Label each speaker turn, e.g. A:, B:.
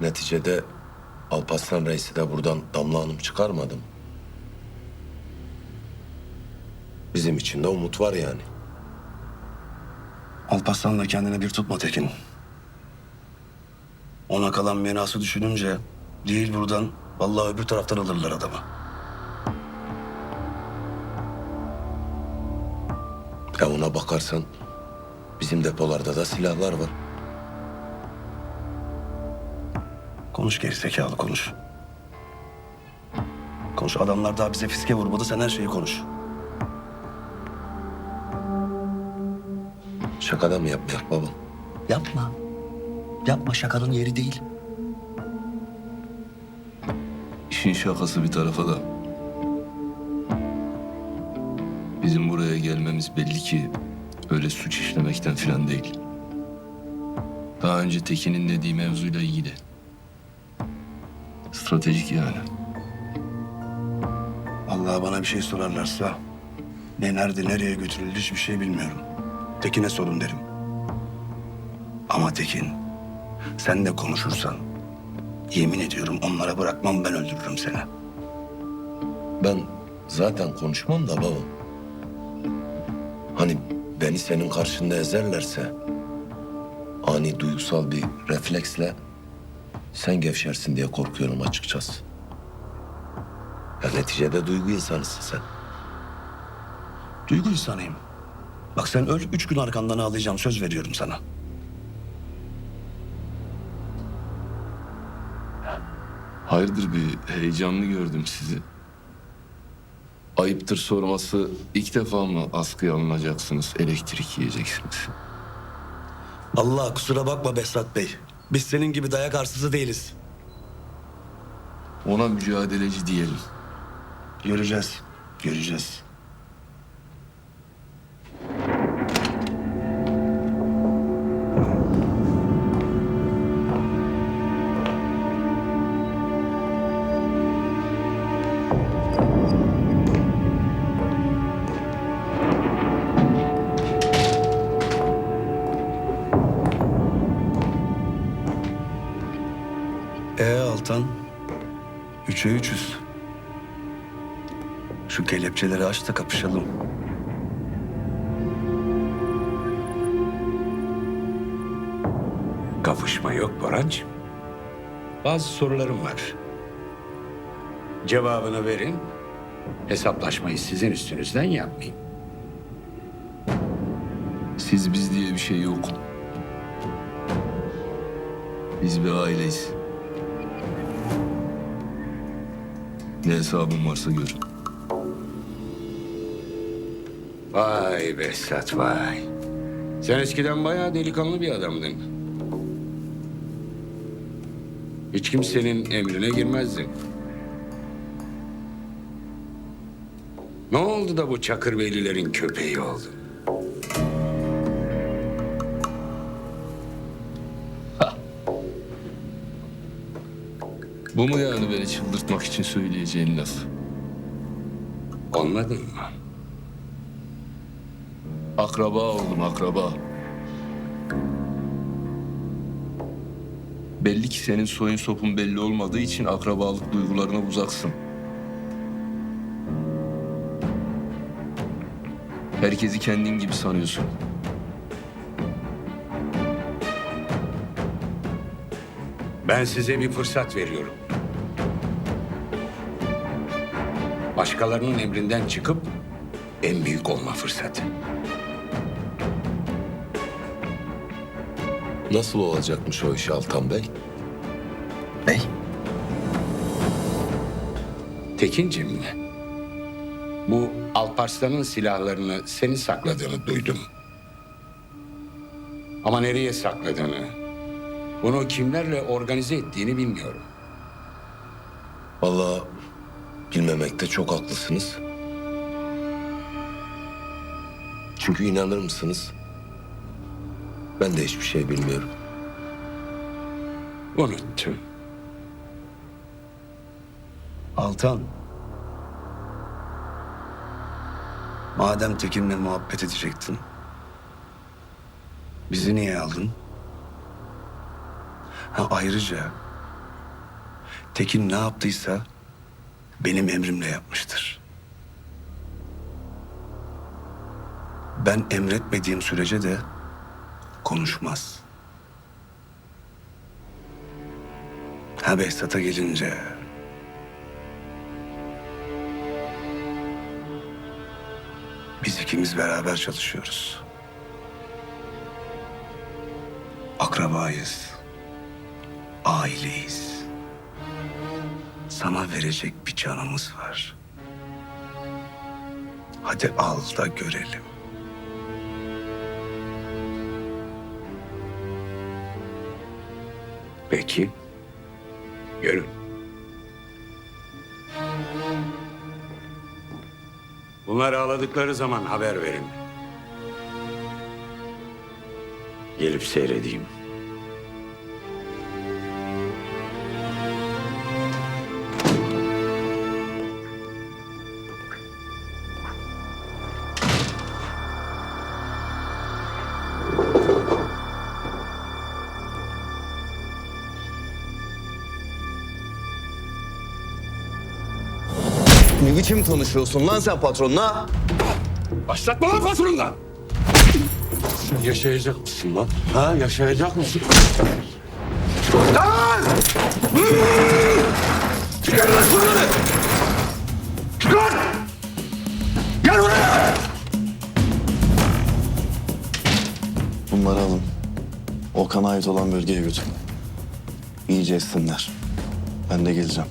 A: neticede Alparslan Reis'i de buradan Damla Hanım çıkarmadı mı? Bizim için de umut var yani.
B: Alparslan'la kendine bir tutma Tekin. Ona kalan mirası düşününce değil buradan vallahi öbür taraftan alırlar adamı.
A: Ya ona bakarsan bizim depolarda da silahlar var.
B: Konuş gerizekalı konuş. Konuş adamlar daha bize fiske vurmadı sen her şeyi konuş.
A: Şakada mı yapmayak babam?
B: Yapma. Yapma şakanın yeri değil.
C: İşin şakası bir tarafa da. Bizim buraya gelmemiz belli ki öyle suç işlemekten falan değil. Daha önce Tekin'in dediği mevzuyla ilgili. Stratejik yani.
B: Allah bana bir şey sorarlarsa ne nerede nereye götürüldü hiçbir şey bilmiyorum. Tekin'e sorun derim. Ama Tekin sen de konuşursan yemin ediyorum onlara bırakmam ben öldürürüm seni.
A: Ben zaten konuşmam da babam. Hani beni senin karşında ezerlerse ani duygusal bir refleksle sen gevşersin diye korkuyorum açıkçası. Ya neticede duygu insanısın sen.
B: Duygu insanıyım. Bak sen öl üç gün arkandan ağlayacağım söz veriyorum sana.
C: Hayırdır bir heyecanlı gördüm sizi. Ayıptır sorması ilk defa mı askıya alınacaksınız, elektrik yiyeceksiniz?
B: Allah kusura bakma Behzat Bey. Biz senin gibi dayak arsızı değiliz.
C: Ona mücadeleci diyelim.
B: Göreceğiz. Göreceğiz. Altan, üçe üçüz. Şu kelepçeleri aç da kapışalım.
D: Kafışma yok Borancığım. Bazı sorularım var. Cevabını verin. Hesaplaşmayı sizin üstünüzden yapmayayım.
C: Siz biz diye bir şey yok. Biz bir aileyiz. Ne hesabın varsa gör.
D: Vay Behzat vay. Sen eskiden bayağı delikanlı bir adamdın. Hiç kimsenin emrine girmezdin. Ne oldu da bu Çakırbeylilerin köpeği oldun?
C: Bu mu yani beni çıldırtmak için söyleyeceğin laf?
D: Olmadın mı?
C: Akraba oldum akraba. Belli ki senin soyun sopun belli olmadığı için akrabalık duygularına uzaksın. Herkesi kendin gibi sanıyorsun.
D: Ben size bir fırsat veriyorum. Başkalarının emrinden çıkıp en büyük olma fırsatı.
A: Nasıl olacakmış o iş Altan Bey?
B: Bey.
D: Tekincim, bu Alparslan'ın silahlarını seni sakladığını duydum. Ama nereye sakladığını, bunu kimlerle organize ettiğini bilmiyorum.
A: Vallahi bilmemekte çok haklısınız. Çünkü inanır mısınız? Ben de hiçbir şey bilmiyorum.
D: Unuttum.
B: Altan. Madem Tekin'le muhabbet edecektin. Bizi niye aldın? Ha ayrıca Tekin ne yaptıysa benim emrimle yapmıştır. Ben emretmediğim sürece de konuşmaz. Ha Behzat'a gelince... Biz ikimiz beraber çalışıyoruz. Akrabayız. Aileyiz. Sana verecek bir canımız var. Hadi al da görelim.
D: Peki. Görün. Bunları ağladıkları zaman haber verin. Gelip seyredeyim.
E: Ne biçim konuşuyorsun lan sen patronla?
D: Başlatma lan patronla! Sen yaşayacak mısın lan? Ha yaşayacak mısın? Lan! Çıkar lan şunları! Çıkar! Gel buraya!
E: Bunları alın. Okan'a ait olan bölgeye götürün. İyice essinler. Ben de geleceğim.